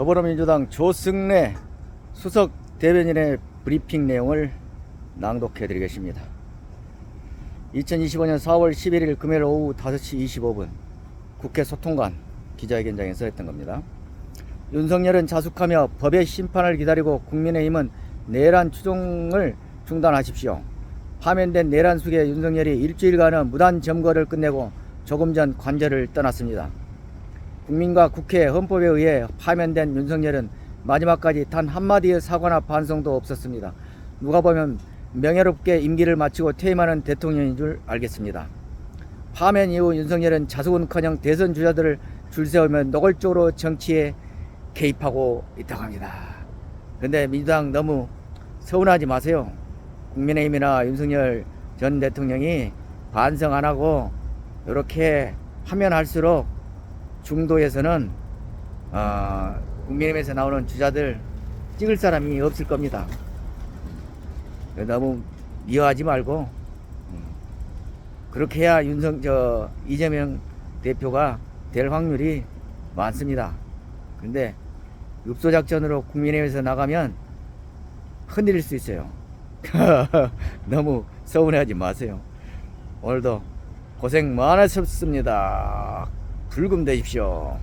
더불어민주당 조승래 수석 대변인의 브리핑 내용을 낭독해 드리겠습니다. 2025년 4월 11일 금요일 오후 5시 25분 국회 소통관 기자회견장에서 했던 겁니다. 윤석열은 자숙하며 법의 심판을 기다리고 국민의힘은 내란 추종을 중단하십시오. 파면된 내란 속에 윤석열이 일주일간의 무단 점거를 끝내고 조금 전 관저를 떠났습니다. 국민과 국회 헌법에 의해 파면된 윤석열은 마지막까지 단 한마디의 사과나 반성도 없었습니다. 누가 보면 명예롭게 임기를 마치고 퇴임하는 대통령인 줄 알겠습니다. 파면 이후 윤석열은 자숙은커녕 대선 주자들을 줄 세우며 노골적으로 정치에 개입하고 있다고 합니다. 근데 민주당 너무 서운하지 마세요. 국민의힘이나 윤석열 전 대통령이 반성 안 하고 이렇게 하면 할수록 중도에서는 어, 국민의힘에서 나오는 주자들 찍을 사람이 없을 겁니다. 너무 미워하지 말고 음, 그렇게 해야 윤석 저 이재명 대표가 될 확률이 많습니다. 근데 읍소 작전으로 국민의힘에서 나가면 흔들릴 수 있어요. 너무 서운해하지 마세요. 오늘도 고생 많으셨습니다. 불금 되십시오.